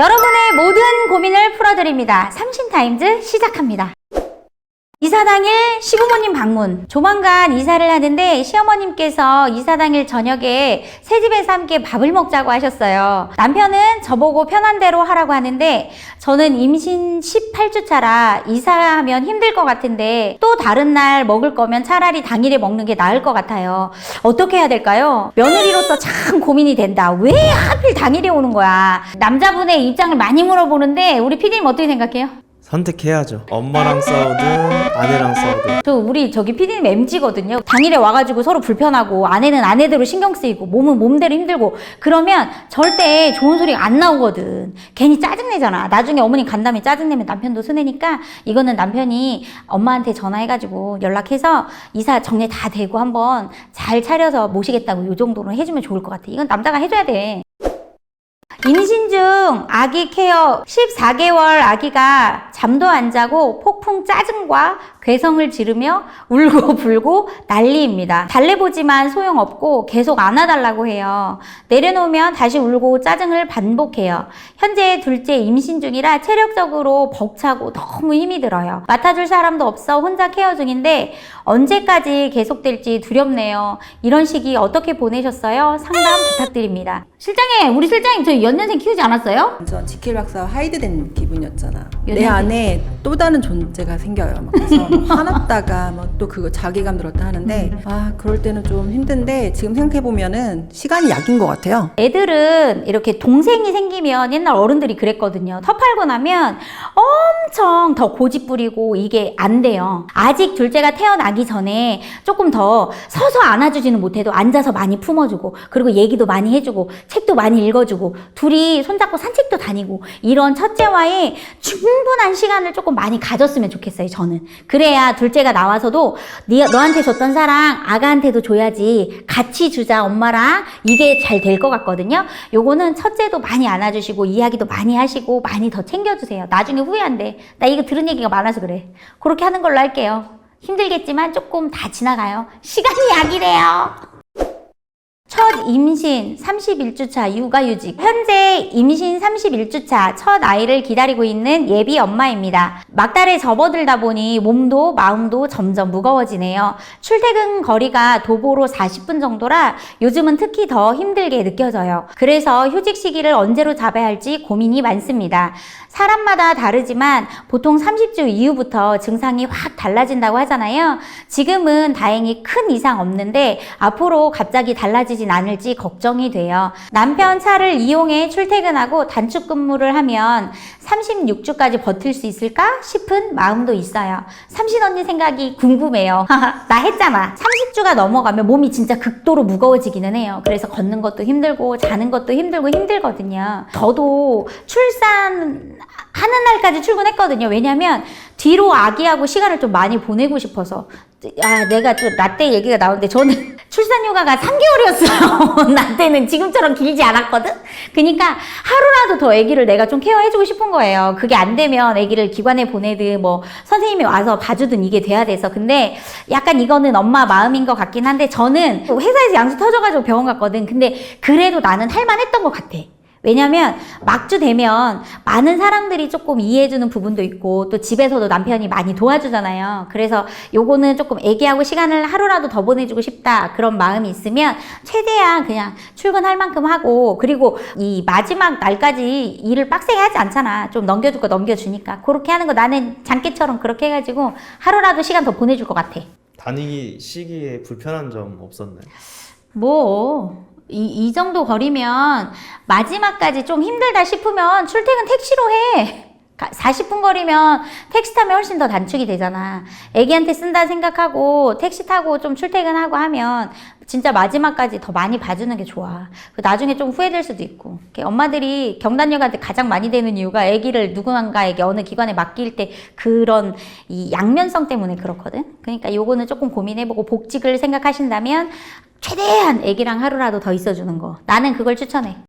여러분의 모든 고민을 풀어드립니다. 삼신타임즈 시작합니다. 이사 당일 시부모님 방문. 조만간 이사를 하는데 시어머님께서 이사 당일 저녁에 새 집에서 함께 밥을 먹자고 하셨어요. 남편은 저보고 편한 대로 하라고 하는데 저는 임신 18주 차라 이사하면 힘들 것 같은데 또 다른 날 먹을 거면 차라리 당일에 먹는 게 나을 것 같아요. 어떻게 해야 될까요? 며느리로서 참 고민이 된다. 왜 하필 당일에 오는 거야? 남자분의 입장을 많이 물어보는데 우리 PD님 어떻게 생각해요? 선택해야죠. 엄마랑 싸우든 아내랑 싸우든 저 우리 저기 PD님 MG거든요. 당일에 와가지고 서로 불편하고 아내는 아내대로 신경 쓰이고 몸은 몸대로 힘들고 그러면 절대 좋은 소리가 안 나오거든. 괜히 짜증내잖아. 나중에 어머니 간다음에 짜증내면 남편도 순해니까 이거는 남편이 엄마한테 전화해가지고 연락해서 이사 정리 다 되고 한번 잘 차려서 모시겠다고 요 정도로 해주면 좋을 것 같아. 이건 남자가 해줘야 돼. 임신 중 아기 케어 14개월 아기가 잠도 안 자고 폭풍 짜증과 괴성을 지르며 울고 불고 난리입니다. 달래보지만 소용없고 계속 안아달라고 해요. 내려놓으면 다시 울고 짜증을 반복해요. 현재 둘째 임신 중이라 체력적으로 벅차고 너무 힘이 들어요. 맡아줄 사람도 없어 혼자 케어 중인데 언제까지 계속될지 두렵네요. 이런 시기 어떻게 보내셨어요? 상담 부탁드립니다. 실장님, 우리 실장님 저 연년생 키우지 않았어요? 완전 지킬 박사 하이드된 기분이었잖아. 내 연예인. 안에 또 다른 존재가 생겨요. 막 그래서 막 화났다가 뭐또 그거 자괴감 들었다 하는데 아 그럴 때는 좀 힘든데 지금 생각해 보면은 시간이 약인 것 같아요. 애들은 이렇게 동생이 생기면 옛날 어른들이 그랬거든요. 터 팔고 나면 엄청 더 고집 부리고 이게 안 돼요. 아직 둘째가 태어나기 전에 조금 더 서서 안아주지는 못해도 앉아서 많이 품어주고 그리고 얘기도 많이 해주고 책도 많이 읽어주고 둘이 손잡고 산책도 다니고 이런 첫째와의 충분한 시간을 조금 많이 가졌으면 좋겠어요. 저는 그래야 둘째가 나와서도 네, 너한테 줬던 사랑 아가한테도 줘야지 같이 주자 엄마랑 이게 잘 될 것 같거든요. 요거는 첫째도 많이 안아주시고 이야기도 많이 하시고 많이 더 챙겨주세요. 나중에 후회 안 돼. 나 이거 들은 얘기가 많아서 그래. 그렇게 하는 걸로 할게요. 힘들겠지만 조금 다 지나가요. 시간이 약이래요. 첫 임신 31주차 육아휴직. 현재 임신 31주차 첫 아이를 기다리고 있는 예비 엄마입니다. 막달에 접어들다 보니 몸도 마음도 점점 무거워지네요. 출퇴근 거리가 도보로 40분 정도라 요즘은 특히 더 힘들게 느껴져요. 그래서 휴직 시기를 언제로 잡아야 할지 고민이 많습니다. 사람마다 다르지만 보통 30주 이후부터 증상이 확 달라진다고 하잖아요. 지금은 다행히 큰 이상 없는데 앞으로 갑자기 달라지진 않을 지 걱정이 돼요. 남편 차를 이용해 출퇴근하고 단축 근무를 하면 36주까지 버틸 수 있을까 싶은 마음도 있어요. 삼신 언니 생각이 궁금해요. 나 했잖아. 30주가 넘어가면 몸이 진짜 극도로 무거워지기는 해요. 그래서 걷는 것도 힘들고 자는 것도 힘들고 힘들거든요. 저도 출산 하는 날까지 출근했거든요. 왜냐면 뒤로 아기하고 시간을 좀 많이 보내고 싶어서. 아, 내가 또 라떼 얘기가 나오는데 저는 출산 휴가가 3개월이었어요. 나 때는 지금처럼 길지 않았거든? 그니까 하루라도 더 아기를 내가 좀 케어해주고 싶은 거예요. 그게 안 되면 아기를 기관에 보내든 뭐 선생님이 와서 봐주든 이게 돼야 돼서. 근데 약간 이거는 엄마 마음인 것 같긴 한데 저는 회사에서 양수 터져가지고 병원 갔거든. 근데 그래도 나는 할만했던 것 같아. 왜냐면 막주 되면 많은 사람들이 조금 이해해주는 부분도 있고 또 집에서도 남편이 많이 도와주잖아요. 그래서 요거는 조금 애기하고 시간을 하루라도 더 보내주고 싶다 그런 마음이 있으면 최대한 그냥 출근할 만큼 하고 그리고 이 마지막 날까지 일을 빡세게 하지 않잖아. 좀 넘겨줄 거 넘겨주니까 그렇게 하는 거 나는 장기처럼 그렇게 해가지고 하루라도 시간 더 보내줄 것 같아. 다니기 시기에 불편한 점 없었나요? 뭐, 이, 이 정도 거리면 마지막까지 좀 힘들다 싶으면 출퇴근 택시로 해. 가- 40분 거리면 택시 타면 훨씬 더 단축이 되잖아. 애기한테 쓴다 생각하고 택시 타고 좀 출퇴근하고 하면 진짜 마지막까지 더 많이 봐주는 게 좋아. 그 나중에 좀 후회될 수도 있고. 엄마들이 경단녀한테 가장 많이 되는 이유가 애기를 누군가에게 어느 기관에 맡길 때 그런 이 양면성 때문에 그렇거든. 그러니까 요거는 조금 고민해보고 복직을 생각하신다면 최대한 애기랑 하루라도 더 있어주는 거. 나는 그걸 추천해.